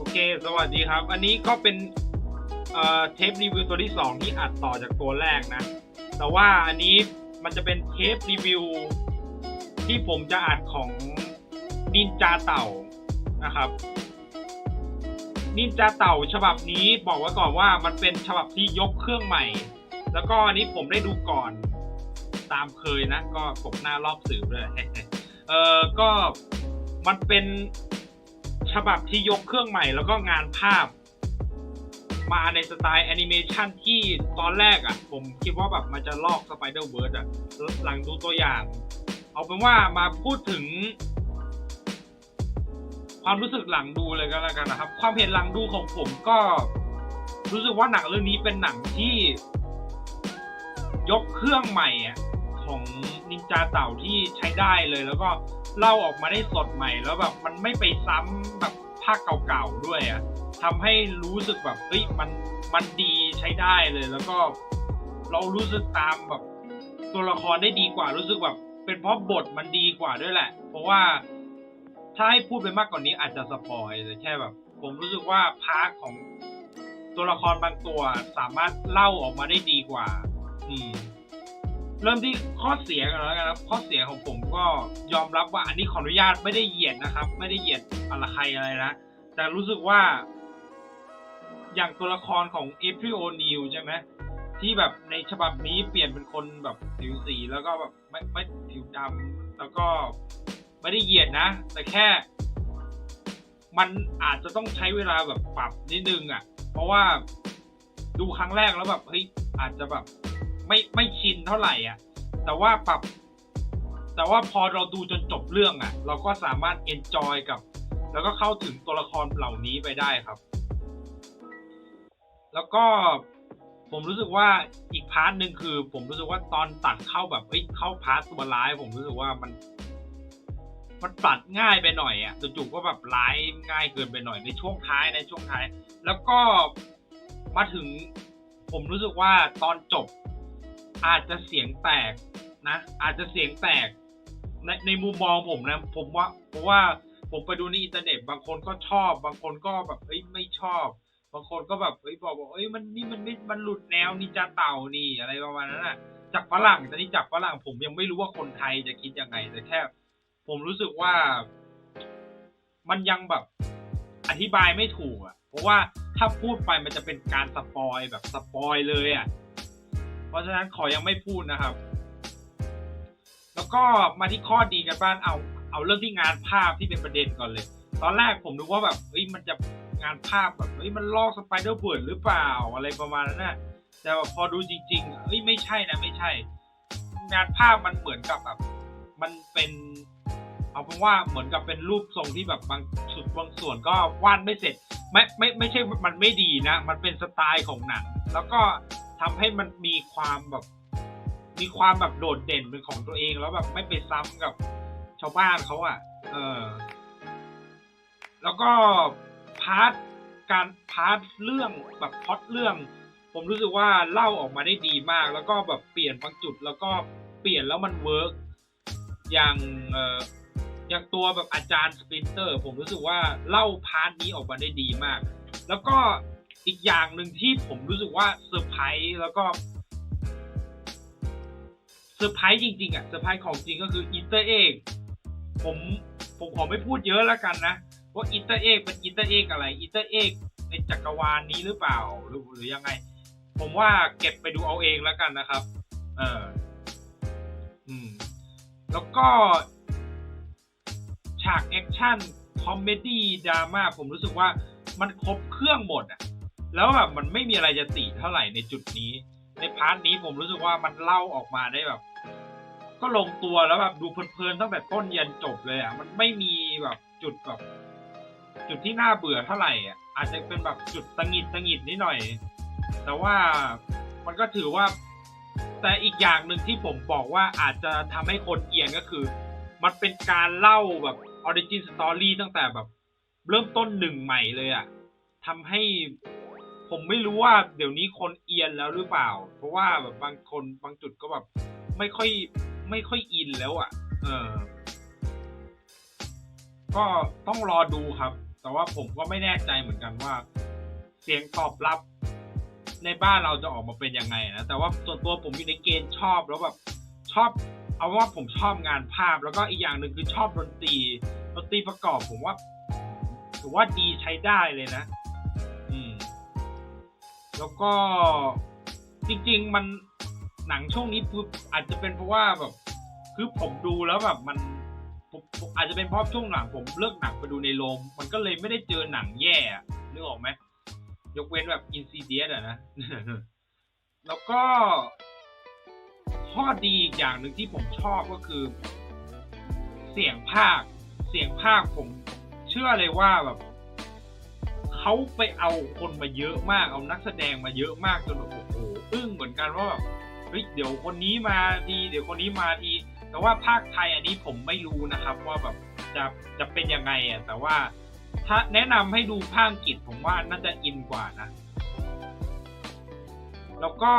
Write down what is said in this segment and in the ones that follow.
โอเค สวัสดีครับ อันนี้ก็เป็นเอ่อเทปรีวิวตัวที่ 2 ที่อัดต่อจากตัวแรกนะ แต่ว่าอันนี้มันจะเป็นเทปรีวิว ที่ผมจะอัดของนินจาเต่านะครับ นินจาเต่าฉบับนี้บอกไว้ก่อนว่ามันเป็นฉบับที่ยกเครื่องใหม่ แล้วก็อันนี้ผมได้ดูก่อนตามเคยนะ ก็กบหน้ารอบสื่อเลยเออก็มันเป็น ฉบับที่ยกเครื่องใหม่แล้วก็งานภาพ มาในสไตล์แอนิเมชันที่ตอนแรกอะ่ะ ผมคิดว่าแบบมันจะลอกสไปเดอร์เวิร์ดอะหลังดูตัวอย่าง เอาเป็นว่ามาพูดถึง ความรู้สึกหลังดูเลยก็แล้วกันนะครับ ความเห็นหลังดูของผมก็รู้สึกว่าหนังเรื่องนี้เป็นหนังที่ ยกเครื่องใหม่อะของนินจาเต่าที่ใช้ได้เลยแล้วก็ เล่าออกมาได้สดใหม่แล้วแบบมันไม่ไปซ้ำแบบภาคเก่าๆด้วยอะทำให้รู้สึกแบบเฮ้ยมันมันดีใช้ได้เลย แล้วก็เรารู้สึกตามแบบ ตัวละครได้ดีกว่ารู้สึกแบบเป็นเพราะบทมันดีกว่าด้วยแหละ เพราะว่าถ้าให้พูดไปมากกว่านี้อาจจะสปอยแต่แค่แบบ ผมรู้สึกว่าพาร์ทของตัวละครบางตัวสามารถเล่าออกมาได้ดีกว่า อืม เริ่มที่ข้อเสียกันแล้วกันครับ ข้อเสียของผมก็ยอมรับว่าอันนี้ขออนุญาตไม่ได้เหยียดนะครับ ไม่ได้เหยียดอะไรใครอะไรนะแต่รู้สึกว่า อย่างตัวละครของเอพริโอนิวใช่ไหมที่แบบในฉบับนี้เปลี่ยนเป็นคนแบบผิวสีแล้วก็แบบไม่ไม่ผิวดำแล้วก็ไม่ได้เหยียดนะ แต่แค่ มันอาจจะต้องใช้เวลาแบบปรับนิดนึงอะ เพราะว่าดูครั้งแรกแล้วแบบเฮ้ยอาจจะแบบ ไม่ไม่ชินเท่าไหร่อะ แต่ว่าปรับ แต่ว่าพอเราดูจนจบเรื่องอะ เราก็สามารถเอนจอยกับ แล้วก็เข้าถึงตัวละครเหล่านี้ไปได้ครับ แล้วก็ผมรู้สึกว่าอีกพาร์ทหนึ่งคือ ผมรู้สึกว่าตอนตัดเข้าแบบเอ้ยเข้าพาร์ทตัวร้าย ผมรู้สึกว่ามัน มันตัดง่ายไปหน่อยอะจู่ๆก็แบบร้ายง่ายเกินไปหน่อยในช่วงท้ายในช่วงท้าย แล้วก็มาถึง ผมรู้สึกว่าตอนจบ อาจจะเสียงแตกนะ อาจจะเสียงแตกในในมุมมองผมนะ ผมว่าเพราะว่าผมไปดูในอินเทอร์เน็ตบางคนก็ชอบ บางคนก็แบบเอ้ยไม่ชอบ บางคนก็แบบเอ้ยบอกบอกเอ้ยมันนี่มันไม่มันหลุดแนวนินจาเต่านี่อะไรประมาณนั้นน่ะจากฝรั่งแต่นี่จากฝรั่งผมยังไม่รู้ว่าคนไทยจะคิดยังไงแต่แค่ ผมรู้สึกว่า มันยังแบบอธิบายไม่ถูกอะ เพราะว่าถ้าพูดไปมันจะเป็นการสปอยแบบสปอยเลยอะ เพราะฉะนั้นขอยังไม่พูดนะครับ แล้วก็มาที่ข้อดีกันบ้างเอาเอาเรื่องที่งานภาพที่เป็นประเด็นก่อนเลย ตอนแรกผมนึกว่าแบบเฮ้ยมันจะงานภาพแบบเฮ้ยมันลอกสไปเดอร์เบิร์ดหรือเปล่าอะไรประมาณนั้นนะแต่พอดูจริงๆเฮ้ยไม่ใช่นะไม่ใช่ งานภาพมันเหมือนกับแบบ มันเป็นเอาเป็นว่าเหมือนกับเป็นรูปทรงที่แบบบางสุดบางส่วนก็วาดไม่เสร็จ ไม่ไม่ไม่ใช่มันไม่ดีนะ มันเป็นสไตล์ของหนัง แล้วก็ ทำให้มันมีความแบบ มีความแบบโดดเด่นเป็นของตัวเองแล้วแบบไม่ไปซ้ำกับชาวบ้านเขาอะ เออ แล้วก็พาร์ทการพาร์ทเรื่องแบบพอตเรื่อง ผมรู้สึกว่าเล่าออกมาได้ดีมาก แล้วก็แบบเปลี่ยนบางจุด แล้วก็เปลี่ยนแล้วมันเวิร์กอย่างเอ่ออย่างตัวแบบอาจารย์สปรินเตอร์ ผมรู้สึกว่าเล่าพาร์ทนี้ออกมาได้ดีมาก แล้วก็ อีกอย่างหนึ่งที่ผมรู้สึกว่าเซอร์ไพรส์แล้วก็เซอร์ไพรส์จริงๆอะเซอร์ไพรส์ของจริงก็คืออีเตอร์เอ็กผมผมขอไม่พูดเยอะแล้วกันนะว่าอีเตอร์เอ็กเป็นอีเตอร์เอ็กอะไรอีเตอร์เอ็กในจักรวาลนี้หรือเปล่าหรือหรือยังไง ผมว่าเก็บไปดูเอาเองแล้วกันนะครับ เอออืม แล้วก็ ฉากแอคชั่นคอมเมดี้ดราม่าผมรู้สึกว่ามันครบเครื่องหมดอะ แล้วแบบมันไม่มีอะไรจะติเท่าไหร่ในจุดนี้ ในพาร์ทนี้ผมรู้สึกว่ามันเล่าออกมาได้แบบ ก็ลงตัวแล้วแบบดูเพลินๆตั้งแต่ต้นยันจบเลยอะมันไม่มีแบบจุดแบบ จุดที่น่าเบื่อเท่าไหร่อะอาจจะเป็นแบบจุดตังหิดตังหิดนิดหน่อย แต่ว่ามันก็ถือว่า แต่อีกอย่างหนึ่งที่ผมบอกว่าอาจจะทำให้คนเอียงก็คือ มันเป็นการเล่าแบบออริจินสตอรี่ตั้งแต่แบบ เริ่มต้นหนึ่งใหม่เลยอะทำให้ ผมไม่รู้ว่าเดี๋ยวนี้คนเอียนแล้วหรือเปล่า เพราะว่าแบบบางคนบางจุดก็แบบไม่ค่อยไม่ค่อยอินแล้วอะเออ ก็ต้องรอดูครับ แต่ว่าผมก็ไม่แน่ใจเหมือนกันว่า เสียงตอบรับ ในบ้านเราจะออกมาเป็นยังไงนะ แต่ว่าส่วนตัวผมอยู่ในเกณฑ์ชอบแล้วแบบชอบ เอาว่าผมชอบงานภาพแล้วก็อีกอย่างหนึ่งคือชอบดนตรีดนตรีประกอบผมว่าถือว่าดีใช้ได้เลยนะ อืม แล้วก็จริง ๆ มันหนังช่วงนี้คืออาจจะเป็นเพราะว่าแบบคือผมดูแล้วแบบมันอาจจะเป็นเพราะช่วงหลังผมเลิกหนังไปดูในโรงมันก็เลยไม่ได้เจอหนังแย่นึกออกไหมยกเว้นแบบอินซีเดียอะนะ แล้วก็ ข้อดีอีกอย่างหนึ่งที่ผมชอบก็คือ เสียงภาค เสียงภาคผม เชื่อเลยว่าแบบ เขาไปเอาคนมาเยอะมากเอานักแสดงมาเยอะมากจนแบบโอ้โหอึ้งเหมือนกันว่าแบบเฮ้ยเดี๋ยวคนนี้มาทีเดี๋ยวคนนี้มาทีแต่ว่าภาคไทยอันนี้ผมไม่รู้นะครับ ว่าแบบจะจะเป็นยังไงอะแต่ว่าถ้าแนะนำให้ดูภาคอังกฤษผมว่าน่าจะอินกว่านะ แล้วก็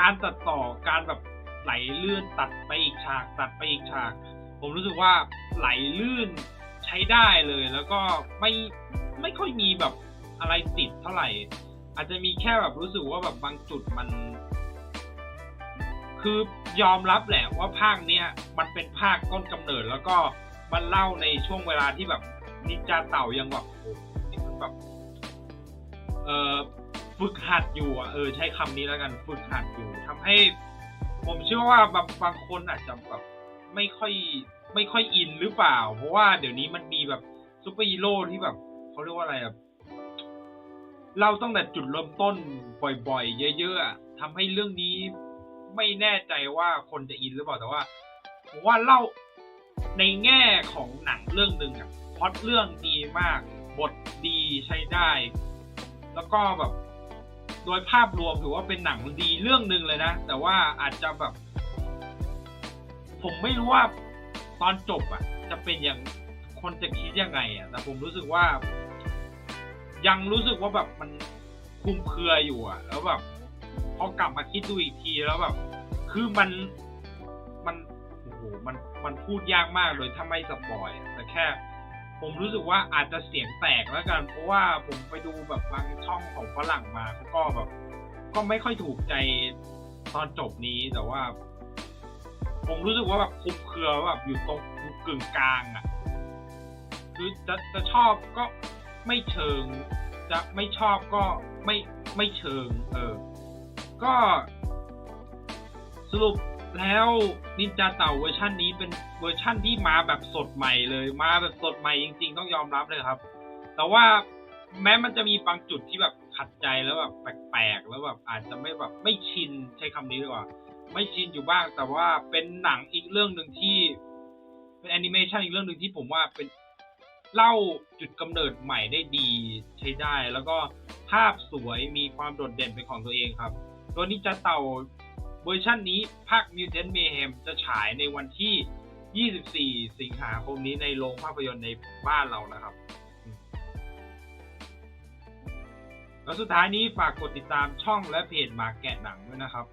การตัดต่อการแบบไหลลื่นตัดไปอีกฉาก ตัดไปอีกฉาก ผมรู้สึกว่าไหลลื่นใช้ได้เลย แล้วก็ไม่ ไม่ค่อยมีแบบอะไรติดเท่าไหร่ อาจจะมีแค่แบบรู้สึกว่าแบบบางจุดมัน คือยอมรับแหละว่าภาคเนี้ยมันเป็นภาคต้นกำเนิด แล้วก็มันเล่าในช่วงเวลาที่แบบนินจาเต่ายังแบบโอ้นี่มันแบบเออฝึกหัดอยู่อะเออใช้คำนี้แล้วกันฝึกหัดอยู่ทำให้ ผมเชื่อว่าบางบางคนอาจจะแบบไม่ค่อยไม่ค่อยอินหรือเปล่า เพราะว่าเดี๋ยวนี้มันมีแบบซูเปอร์ฮีโร่ที่แบบ เขาเรียกว่าอะไรอะเราตั้งแต่จุดเริ่มต้นบ่อยๆ เยอะๆทำให้เรื่องนี้ไม่แน่ใจว่าคนจะอินหรือเปล่าแต่ว่าผมว่าเล่าในแง่ของหนังเรื่องหนึ่งอะพอตเรื่องดีมาก บทดีใช้ได้ แล้วก็แบบ โดยภาพรวมถือว่าเป็นหนังดีเรื่องหนึ่งเลยนะ แต่ว่าอาจจะแบบ ผมไม่รู้ว่าตอนจบอะจะเป็นอย่างคนจะคิดยังไงอะแต่ผมรู้สึกว่า ยังรู้สึกว่าแบบมันคลุมเครืออยู่อะแล้วแบบพอกลับมาคิดดูอีกทีแล้วแบบ คือมันมันโอ้โหมันมันพูดยากมากเลยถ้าไม่สปอยแต่แค่ ผมรู้สึกว่าอาจจะเสียงแตกแล้วกัน เพราะว่าผมไปดูแบบบางช่องของฝรั่งมาเขาก็แบบ ก็ไม่ค่อยถูกใจตอนจบนี้แต่ว่า ผมรู้สึกว่าแบบคลุมเครือว่าแบบอยู่ตรงกึ่งกลางอะคือจะจะชอบก็ ไม่เชิง จะไม่ชอบก็ไม่ไม่เชิง เออ ก็สรุปแล้วนินจาเต่าเวอร์ชันนี้เป็นเวอร์ชันที่มาแบบสดใหม่เลยมาแบบสดใหม่จริง ๆ ต้องยอมรับเลยครับ แต่ว่าแม้มันจะมีบางจุดที่แบบขัดใจแล้วแบบแปลกๆแล้วแบบอาจจะไม่แบบไม่ชินใช้คำนี้ดีกว่าไม่ชินอยู่บ้าง แต่ว่าเป็นหนังอีกเรื่องหนึ่งที่เป็นแอนิเมชันอีกเรื่องหนึ่งที่ผมว่าเป็น เล่าจุดกำเนิดใหม่ได้ดีใช้ได้ แล้วก็ภาพสวยมีความโดดเด่นเป็นของตัวเองครับ ตัวนี้จะเต่าเวอร์ชันนี้ภาค Mutant Mayhem จะฉายในวันที่ 24 สิงหาคมนี้ในโรงภาพยนตร์ในบ้านเรานะครับ แล้วสุดท้ายนี้ฝากกดติดตามช่องและเพจมาแกะหนังด้วยนะครับ